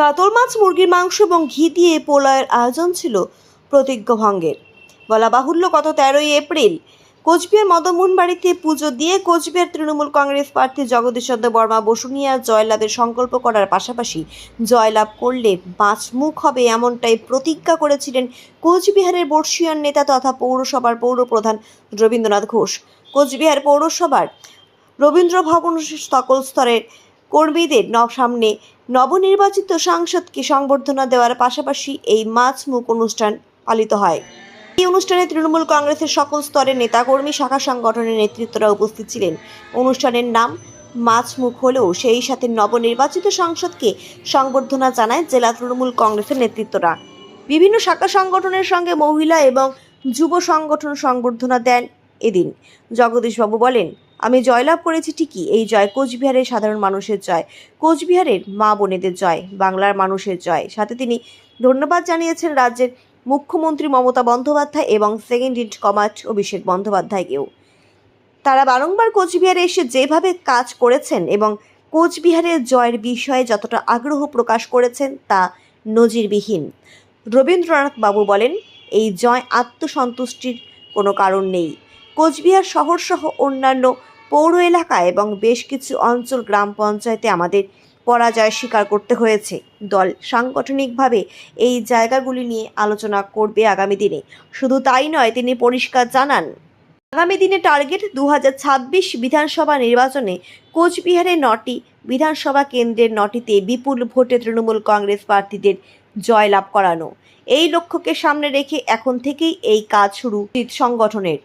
কাতল মাছ, মুরগির মাংস এবং ঘি দিয়ে পোলয়ের আয়োজন ছিল প্রতিজ্ঞা ভঙ্গের বলা বাহুল্য, গত তেরোই এপ্রিল কোচবিহার মদনমোহন বাড়িতে পুজো দিয়ে কোচবিহার তৃণমূল কংগ্রেস প্রার্থী জগদীশ চন্দ্র বর্মা বসুনিয়া জয়লাভের সংকল্প করার পাশাপাশি জয়লাভ করলে পাঁচ মুখ হবে এমনটাই প্রতিজ্ঞা করেছিলেন কোচবিহারের বর্ষিয়ান নেতা তথা পৌরসভার পৌরপ্রধান রবীন্দ্রনাথ ঘোষ। কোচবিহার পৌরসভার রবীন্দ্র ভবন সকল স্তরের কর্মীদের সামনে নবনির্বাচিত সাংসদকে সংবর্ধনা দেওয়ার পাশাপাশি এই মাছ মুখ অনুষ্ঠান পালিত হয়। এই অনুষ্ঠানে তৃণমূল কংগ্রেসের সকল স্তরের নেতাকর্মী, শাখা সংগঠনের নেতৃত্বরা উপস্থিত ছিলেন। অনুষ্ঠানের নাম মাছ মুখ হলেও সেই সাথে নবনির্বাচিত সংসদকে সংবর্ধনা জানায় জেলা তৃণমূল কংগ্রেসের নেতৃত্বরা। বিভিন্ন শাখা সংগঠনের সঙ্গে মহিলা এবং যুব সংগঠন সংবর্ধনা দেন এদিন। জগদীশবাবু বলেন আমি জয়লাভ করেছি ঠিকই, এই জয় কোচবিহারের সাধারণ মানুষের জয়, কোচবিহারের মা বোনেদের জয়, বাংলার মানুষের জয়। সাথে তিনি ধন্যবাদ জানিয়েছেন রাজ্যের মুখ্যমন্ত্রী মমতা বন্দ্যোপাধ্যায় এবং সেকেন্ড ইন কমান্ড অভিষেক বন্দ্যোপাধ্যায়কেও। তারা বারংবার কোচবিহারে এসে যেভাবে কাজ করেছেন এবং কোচবিহারের জয়ের বিষয়ে যতটা আগ্রহ প্রকাশ করেছেন তা নজিরবিহীন। রবীন্দ্রনাথ বাবু বলেন, এই জয় আত্মসন্তুষ্টির কোনো কারণ নেই। কোচবিহার শহর সহ অন্যান্য পৌর এলাকা এবং বেশ কিছু অঞ্চল গ্রাম পঞ্চায়েতে আমাদের পরাজয় স্বীকার করতে হয়েছে। দল সাংগঠনিকভাবে এই জায়গাগুলি নিয়ে আলোচনা করবে আগামী দিনে। শুধু তাই নয়, তিনি পরিষ্কার জানান, আগামী দিনে টার্গেট দু হাজার ছাব্বিশ বিধানসভা নির্বাচনে কোচবিহারে নটি, বিধানসভা কেন্দ্রের নটিতে বিপুল ভোটে তৃণমূল কংগ্রেস প্রার্থীদের জয়লাভ করানো। এই লক্ষ্যকে সামনে রেখে এখন থেকেই এই কাজ শুরু সংগঠনের।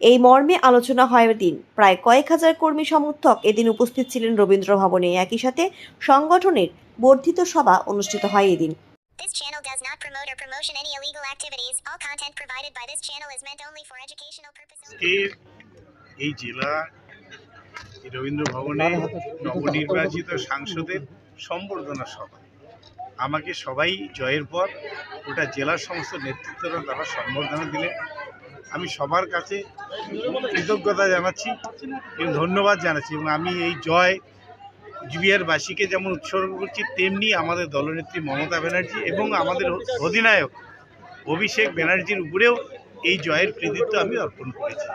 এই মর্মে আলোচনা হয় দিন প্রায় কয়েক হাজার কর্মী সমর্থক এদিন উপস্থিত ছিলেন রবীন্দ্র ভবনে। একই সাথে সংগঠনের বর্ধিত সভা অনুষ্ঠিত হয় এদিন। This channel does not promote or promotion any illegal activities. All content provided by this channel is meant only for educational purposes. এই জেলা রবীন্দ্র ভবনে নবনির্বাচিত সাংসদের সম্বর্ধনা সভা। আমাকে সবাই জয়ের পর ওটা জেলার সমস্ত নেতৃত্বরা তারা সম্বর্ধনা দিলে আমি সবার কাছে কৃতজ্ঞতা জানাচ্ছি এবং ধন্যবাদ জানাচ্ছি এবং আমি এই জয় কুচবিহারবাসীকে যেমন উৎসর্গ করছি, তেমনি আমাদের দলনেত্রী মমতা ব্যানার্জি এবং আমাদের অধিনায়ক অভিষেক ব্যানার্জির উপরেও এই জয়ের কৃতিত্ব আমি অর্পণ করেছি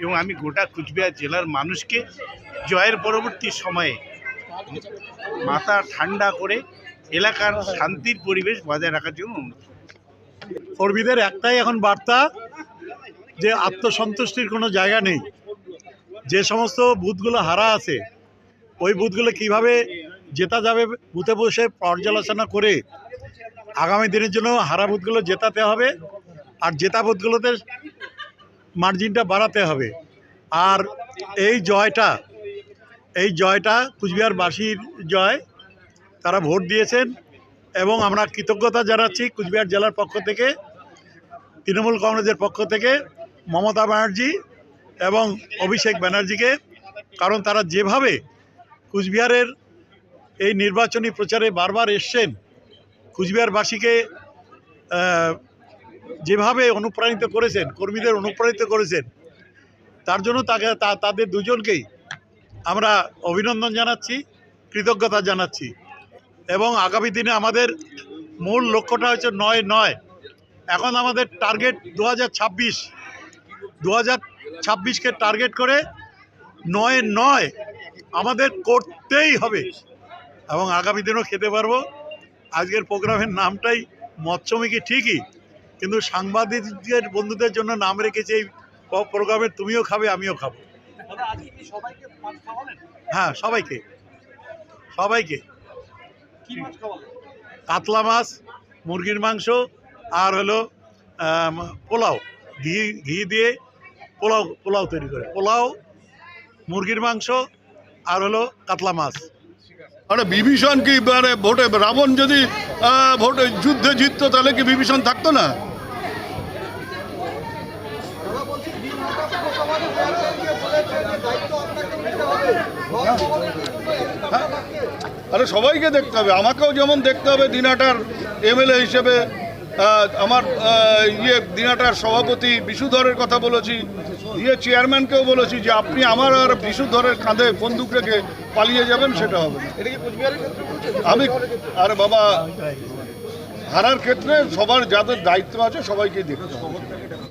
এবং আমি গোটা কুচবিহার জেলার মানুষকে জয়ের পরবর্তী সময়ে মাথা ঠান্ডা করে এলাকার শান্তির পরিবেশ বজায় রাখার জন্য। কর্মীদের একটাই এখন বার্তা যে আত্মসন্তুষ্টির কোনো জায়গা নেই। যে সমস্ত বুথগুলো হারা আছে, ওই বুথগুলো কীভাবে জেতা যাবে, বুথে বসে পর্যালোচনা করে আগামী দিনের জন্য হারা বুথগুলো জেতাতে হবে আর জেতা বুথগুলোতে মার্জিনটা বাড়াতে হবে। আর এই জয়টা এই জয়টা কুচবিহারবাসীর জয়, তারা ভোট দিয়েছেন এবং আমরা কৃতজ্ঞতা জানাচ্ছি কুচবিহার জেলার পক্ষ থেকে, তৃণমূল কংগ্রেসের পক্ষ থেকে মমতা ব্যানার্জি এবং অভিষেক ব্যানার্জিকে, কারণ তারা যেভাবে কুচবিহারের এই নির্বাচনী প্রচারে বারবার এসছেন, কুচবিহারবাসীকে যেভাবে অনুপ্রাণিত করেছেন, কর্মীদের অনুপ্রাণিত করেছেন, তার জন্য তাকে তাদের দুজনকেই আমরা অভিনন্দন জানাচ্ছি, কৃতজ্ঞতা জানাচ্ছি। এবং আগামী দিনে আমাদের মূল লক্ষ্যটা হচ্ছে নয় নয়। এখন আমাদের টার্গেট দু হাজার ছাব্বিশ। দু হাজার ছাব্বিশকে টার্গেট করে নয় নয় আমাদের করতেই হবে। এবং আগামী দিনও খেতে পারব। আজকের প্রোগ্রামের নামটাই মৎস্যমিকি ঠিকই, কিন্তু সাংবাদিকদের বন্ধুদের জন্য নাম রেখেছে এই প- প্রোগ্রামে তুমিও খাবে, আমিও খাব। হ্যাঁ সবাইকে। সবাইকে। কাতলা মাছ, মুরগির মাংস, আর হলো পোলাও। ঘি ঘি দিয়ে পোলাও পোলাও তৈরি করে পোলাও, মুরগির মাংস, আর হলো কাতলা মাছ আরে বিভীষণ কি মানে ভোটে রাবণ যদি ভোটে যুদ্ধে জিততো, তাহলে কি বিভীষণ থাকতো না? আরে সবাইকে দেখতে হবে, আমাকেও যেমন দেখতে হবে দিনাটার এমএলএ হিসেবে আমার ইয়ে দিনাটার সভাপতি বিশুধরের কথা বলেছি দিয়ে চেয়ারম্যানকেও বলেছি যে আপনি আমার আর বিশুদ্ধরের কাঁধে বন্দুক রেখে পালিয়ে যাবেন সেটা হবে আমি আর বাবা হারার ক্ষেত্রে সবার যাদের দায়িত্ব আছে সবাইকে দেখতে হবে।